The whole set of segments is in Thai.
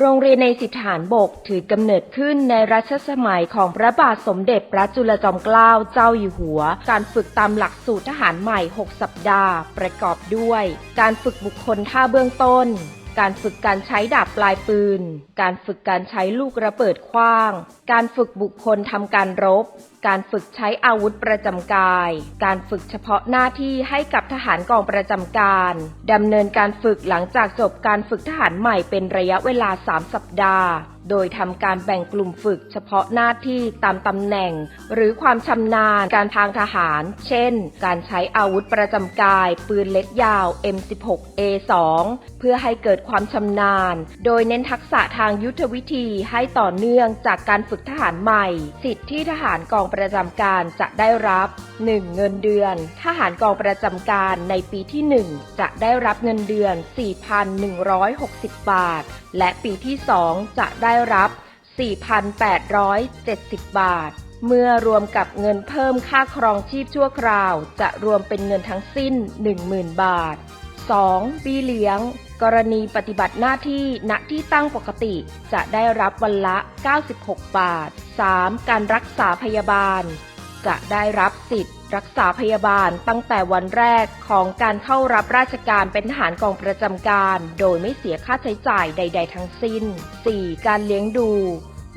โรงเรียนในสิทธานบกถือกำเนิดขึ้นในรัชสมัยของพระบาทสมเด็จพระจุลจอมเกล้าเจ้าอยู่หัว การฝึกตามหลักสูตรทหารใหม่ 6 สัปดาห์ ประกอบด้วย การฝึกบุคคลท่าเบื้องต้น การฝึกการใช้ดาบปลายปืน การฝึกการใช้ลูกระเบิดขว้าง การฝึกบุคคลทำการรบ การฝึกใช้อาวุธประจำกาย การฝึกเฉพาะหน้าที่ให้กับทหารกองประจำการดำเนินการฝึกหลังจากจบการฝึกทหารใหม่เป็นระยะเวลา 3 สัปดาห์ โดยทำการแบ่งกลุ่มฝึกเฉพาะหน้าที่ตามตำแหน่ง หรือความชำนาญการทางทหาร เช่น การใช้อาวุธประจำกาย ปืนเล็กยาว M16A2 เพื่อให้เกิดความชำนาญ โดยเน้นทักษะทางยุทธวิธีให้ต่อเนื่องจากการฝึกทหารใหม่ สิทธิที่ทหารกองประจำการจะได้รับ 1. เงินเดือน ทหารกองประจำการในปีที่ 1 จะได้รับเงินเดือน 4,160 บาท และปีที่ 2 จะได้รับ 4,870 บาท เมื่อรวมกับเงินเพิ่มค่าครองชีพชั่วคราว จะรวมเป็นเงินทั้งสิ้น 10,000 บาท 2. บีเลี้ยง กรณีปฏิบัติหน้าที่ณที่ตั้งปกติจะได้รับวันละ 96 บาท 3. การรักษาพยาบาล จะได้รับสิทธิ์ รักษาพยาบาลตั้งแต่วันแรกของการเข้ารับราชการเป็นทหารกองประจำการ โดยไม่เสียค่าใช้จ่ายใด ๆ ทั้งสิ้น 4. การเลี้ยงดู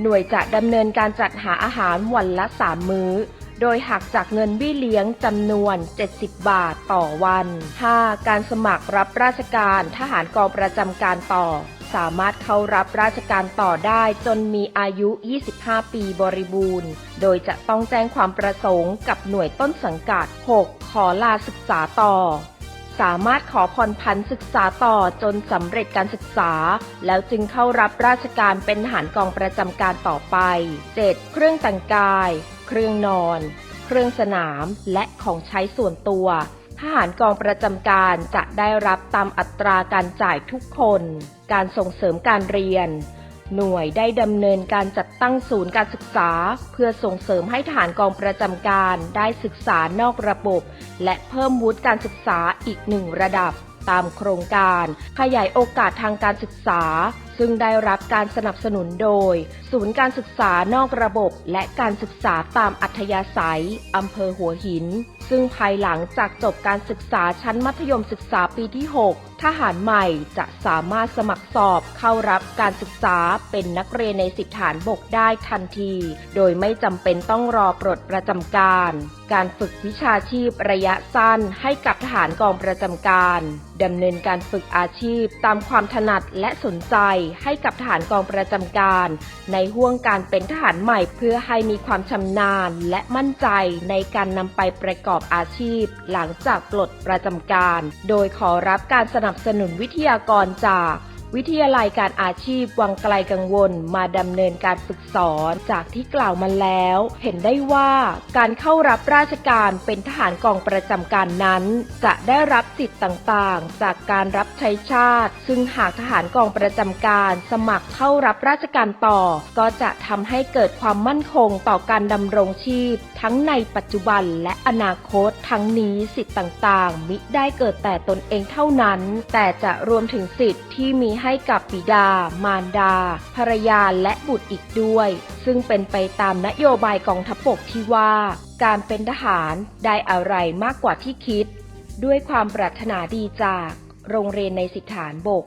หน่วยจะดำเนินการจัดหาอาหารวันละ 3 มื้อ โดยหักจากเงินบี้เลี้ยงจำนวน 70 บาทต่อวัน 5. การสมัครรับราชการทหารกองประจำการต่อ สามารถเข้ารับราชการต่อได้จนมีอายุ 25 ปีบริบูรณ์ โดยจะต้องแจ้งความประสงค์กับหน่วยต้นสังกัด 6. ขอลาศึกษาต่อ สามารถขอผ่อนผันศึกษาต่อจนสำเร็จการศึกษา แล้วจึงเข้ารับราชการเป็นทหารกองประจำการต่อไป 7. เครื่องแต่งกาย เครื่องนอน เครื่องสนาม และของใช้ส่วนตัว ทหารกองประจำการจะได้รับตามอัตราการจ่ายทุกคน การส่งเสริมการเรียน หน่วยได้ดำเนินการจัดตั้งศูนย์การศึกษา เพื่อส่งเสริมให้ทหารกองประจำการได้ศึกษานอกระบบ และเพิ่มวุฒิการศึกษาอีกหนึ่งระดับ ตามโครงการ ขยายโอกาสทางการศึกษา ซึ่งได้รับการสนับสนุนโดย ศูนย์การศึกษานอกระบบ และการศึกษาตามอัธยาศัย อำเภอหัวหิน ซึ่งภายหลังจากจบการศึกษาชั้นมัธยมศึกษาปีที่ 6 ทหารใหม่จะสามารถสมัครสอบเข้ารับการศึกษาเป็นนักเรียนในสิทธานบกได้ทันที โดยไม่จำเป็นต้องรอปลดประจำการ การฝึกวิชาชีพระยะสั้นให้กับทหารกองประจำการดำเนินการฝึกอาชีพตามความถนัดและสนใจให้กับทหารกองประจำการ ในห่วงการเป็นทหารใหม่เพื่อให้มีความชำนาญและมั่นใจในการนำไปประกอบอาชีพ หลังจากปลดประจำการ โดยขอรับการสนับสนุนวิทยากรจาก วิทยาลัยการอาชีพวังไกลกังวล มาดำเนินการฝึกสอนจากที่กล่าวมาแล้ว เห็นได้ว่าการเข้ารับราชการเป็นทหารกองประจำการนั้น จะได้รับสิทธิ์ต่างๆ จากการรับใช้ชาติ ซึ่งหากทหารกองประจำการสมัครเข้ารับราชการต่อ ก็จะทำให้เกิดความมั่นคงต่อการดำรงชีพ ทั้งในปัจจุบันและอนาคตทั้งนี้สิทธิ์ต่างๆ มิได้เกิดแต่ตนเองเท่านั้น แต่จะรวมถึงสิทธิ์ที่มีให้กับบิดา มารดา ภรรยาและบุตรอีกด้วย ซึ่งเป็นไปตามนโยบายกองทัพบกที่ว่า การเป็นทหารได้อะไรมากกว่าที่คิด ด้วยความปรารถนาดีจากโรงเรียนในสิทธานบก